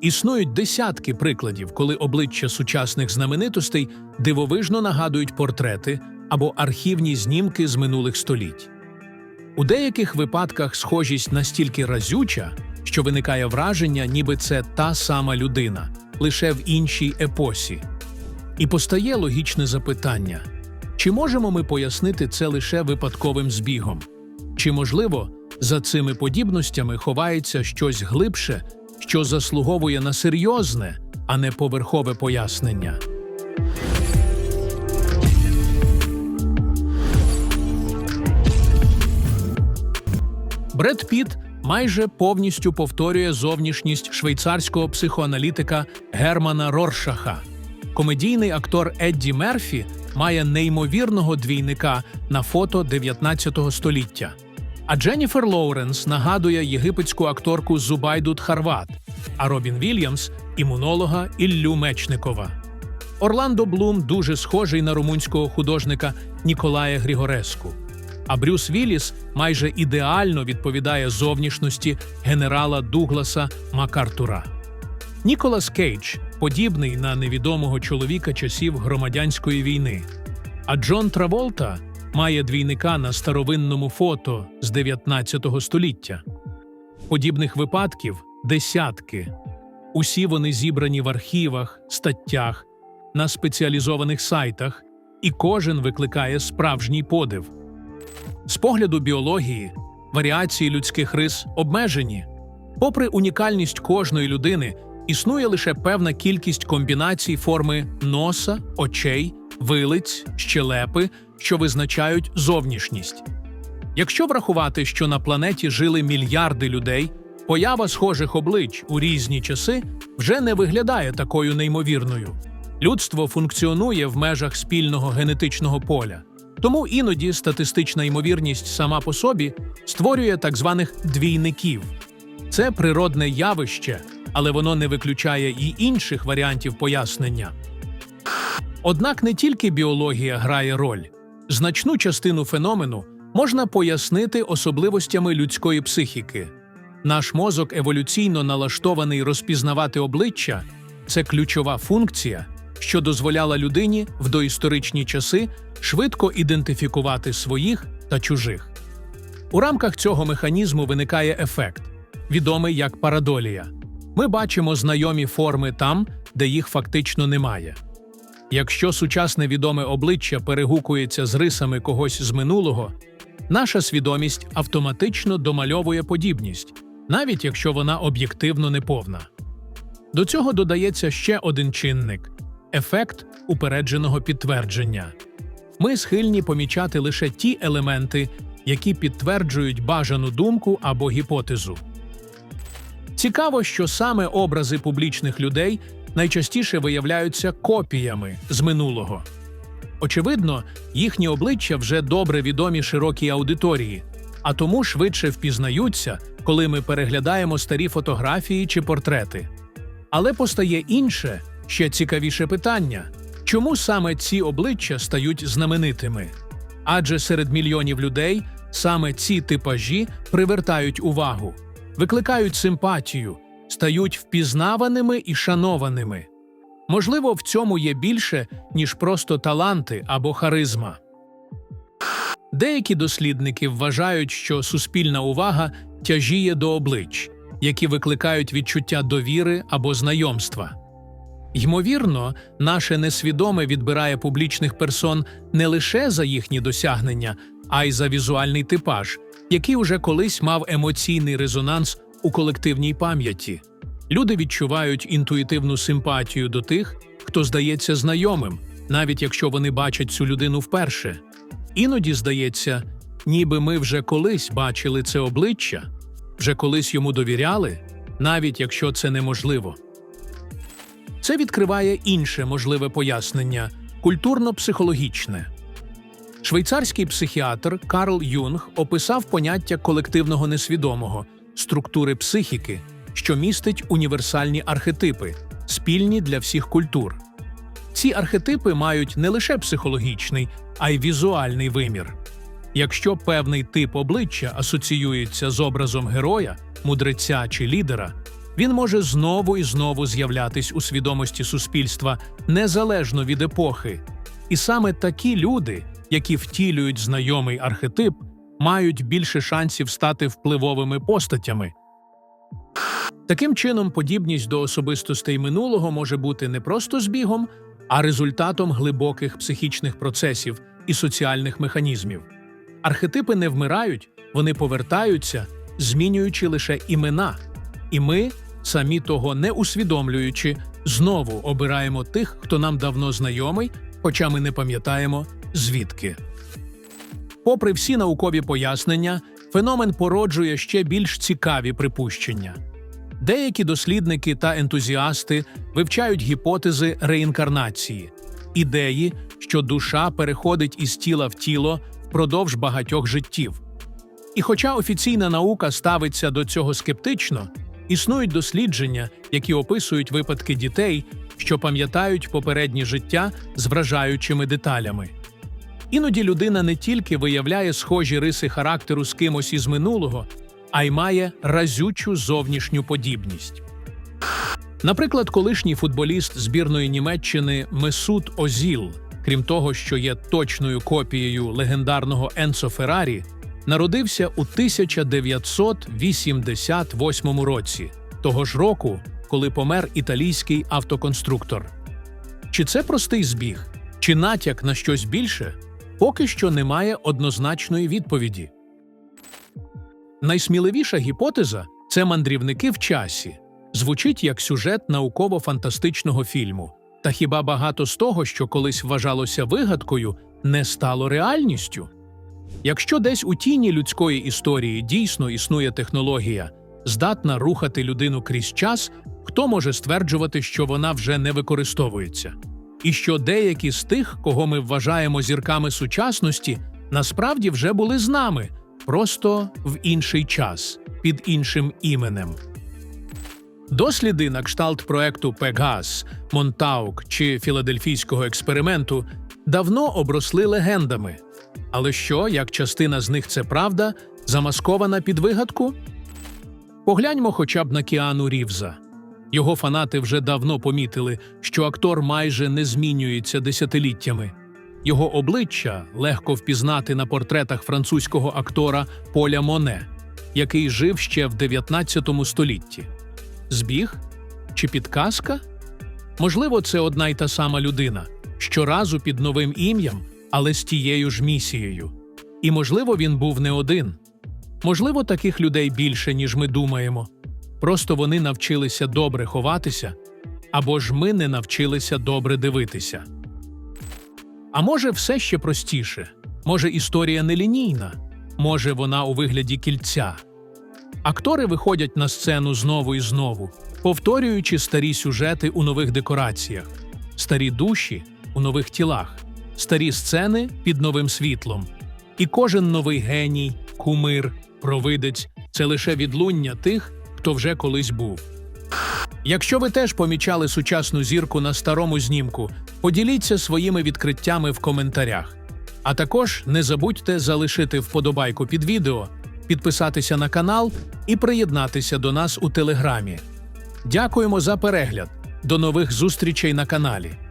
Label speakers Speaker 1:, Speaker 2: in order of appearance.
Speaker 1: Існують десятки прикладів, коли обличчя сучасних знаменитостей дивовижно нагадують портрети або архівні знімки з минулих століть. У деяких випадках схожість настільки разюча, що виникає враження, ніби це та сама людина, лише в іншій епосі. І постає логічне запитання: чи можемо ми пояснити це лише випадковим збігом? Чи, можливо, за цими подібностями ховається щось глибше, що заслуговує на серйозне, а не поверхове пояснення? Бред Піт майже повністю повторює зовнішність швейцарського психоаналітика Германа Роршаха. Комедійний актор Едді Мерфі має неймовірного двійника на фото 19 століття. А Дженніфер Лоуренс нагадує єгипетську акторку Зубайду Тхарват, а Робін Вільямс імунолога Іллю Мечникова. Орландо Блум дуже схожий на румунського художника Ніколая Грігореску. А Брюс Вілліс майже ідеально відповідає зовнішності генерала Дугласа Макартура. Ніколас Кейдж подібний на невідомого чоловіка часів громадянської війни. А Джон Траволта має двійника на старовинному фото з 19 століття. Подібних випадків десятки. Усі вони зібрані в архівах, статтях, на спеціалізованих сайтах, і кожен викликає справжній подив. З погляду біології, варіації людських рис обмежені. Попри унікальність кожної людини, існує лише певна кількість комбінацій форми носа, очей, вилиць, щелепи, що визначають зовнішність. Якщо врахувати, що на планеті жили мільярди людей, поява схожих облич у різні часи вже не виглядає такою неймовірною. Людство функціонує в межах спільного генетичного поля. Тому іноді статистична ймовірність сама по собі створює так званих двійників. Це природне явище, але воно не виключає і інших варіантів пояснення. Однак не тільки біологія грає роль. Значну частину феномену можна пояснити особливостями людської психіки. Наш мозок еволюційно налаштований розпізнавати обличчя це ключова функція, що дозволяла людині в доісторичні часи швидко ідентифікувати своїх та чужих. У рамках цього механізму виникає ефект, відомий як парадолія. Ми бачимо знайомі форми там, де їх фактично немає. Якщо сучасне відоме обличчя перегукується з рисами когось з минулого, наша свідомість автоматично домальовує подібність, навіть якщо вона об'єктивно неповна. До цього додається ще один чинник ефект упередженого підтвердження. Ми схильні помічати лише ті елементи, які підтверджують бажану думку або гіпотезу. Цікаво, що саме образи публічних людей найчастіше виявляються копіями з минулого. Очевидно, їхні обличчя вже добре відомі широкій аудиторії, а тому швидше впізнаються, коли ми переглядаємо старі фотографії чи портрети. Але постає інше, ще цікавіше питання чому саме ці обличчя стають знаменитими? Адже серед мільйонів людей саме ці типажі привертають увагу, викликають симпатію, стають впізнаваними і шанованими. Можливо, в цьому є більше, ніж просто таланти або харизма. Деякі дослідники вважають, що суспільна увага тяжіє до облич, які викликають відчуття довіри або знайомства. Ймовірно, наше несвідоме відбирає публічних персон не лише за їхні досягнення, а й за візуальний типаж, який уже колись мав емоційний резонанс у колективній пам'яті. Люди відчувають інтуїтивну симпатію до тих, хто здається знайомим, навіть якщо вони бачать цю людину вперше. Іноді здається, ніби ми вже колись бачили це обличчя, вже колись йому довіряли, навіть якщо це неможливо. Це відкриває інше можливе пояснення культурно-психологічне. Швейцарський психіатр Карл Юнг описав поняття колективного несвідомого структури психіки, що містить універсальні архетипи, спільні для всіх культур. Ці архетипи мають не лише психологічний, а й візуальний вимір. Якщо певний тип обличчя асоціюється з образом героя, мудреця чи лідера, Він може знову і знову з'являтись у свідомості суспільства незалежно від епохи. І саме такі люди, які втілюють знайомий архетип, мають більше шансів стати впливовими постатями. Таким чином, подібність до особистостей минулого може бути не просто збігом, а результатом глибоких психічних процесів і соціальних механізмів. Архетипи не вмирають, вони повертаються, змінюючи лише імена. І ми, самі того не усвідомлюючи, знову обираємо тих, хто нам давно знайомий, хоча ми не пам'ятаємо звідки. Попри всі наукові пояснення, феномен породжує ще більш цікаві припущення. Деякі дослідники та ентузіасти вивчають гіпотези реінкарнації, ідеї, що душа переходить із тіла в тіло впродовж багатьох життів. І хоча офіційна наука ставиться до цього скептично, існують дослідження, які описують випадки дітей, що пам'ятають попереднє життя з вражаючими деталями. Іноді людина не тільки виявляє схожі риси характеру з кимось із минулого, а й має разючу зовнішню подібність. Наприклад, колишній футболіст збірної Німеччини Месут Озіл, крім того, що є точною копією легендарного Енсо Феррарі, народився у 1988 році, того ж року, коли помер італійський автоконструктор. Чи це простий збіг, чи натяк на щось більше, поки що немає однозначної відповіді. Найсміливіша гіпотеза це мандрівники в часі. Звучить як сюжет науково-фантастичного фільму. Та хіба багато з того, що колись вважалося вигадкою, не стало реальністю? Якщо десь у тіні людської історії дійсно існує технологія, здатна рухати людину крізь час, хто може стверджувати, що вона вже не використовується? І що деякі з тих, кого ми вважаємо зірками сучасності, насправді вже були з нами, просто в інший час, під іншим іменем. Досліди на кшталт проекту Пегас, Монтаук чи філадельфійського експерименту давно обросли легендами. Але що, як частина з них це правда, замаскована під вигадку? Погляньмо хоча б на Кіану Рівза. Його фанати вже давно помітили, що актор майже не змінюється десятиліттями. Його обличчя легко впізнати на портретах французького актора Поля Моне, який жив ще в 19 столітті. Збіг чи підказка? Можливо, це одна й та сама людина, щоразу під новим ім'ям, але з тією ж місією. І можливо, він був не один. Можливо, таких людей більше, ніж ми думаємо. Просто вони навчилися добре ховатися, або ж ми не навчилися добре дивитися. А може, все ще простіше, може, історія нелінійна, може, вона у вигляді кільця. Актори виходять на сцену знову і знову, повторюючи старі сюжети у нових декораціях, старі душі у нових тілах, старі сцени під новим світлом. І кожен новий геній, кумир, провидець це лише відлуння тих, хто вже колись був. Якщо ви теж помічали сучасну зірку на старому знімку, поділіться своїми відкриттями в коментарях. А також не забудьте залишити вподобайку під відео, підписатися на канал і приєднатися до нас у телеграмі. Дякуємо за перегляд. До нових зустрічей на каналі.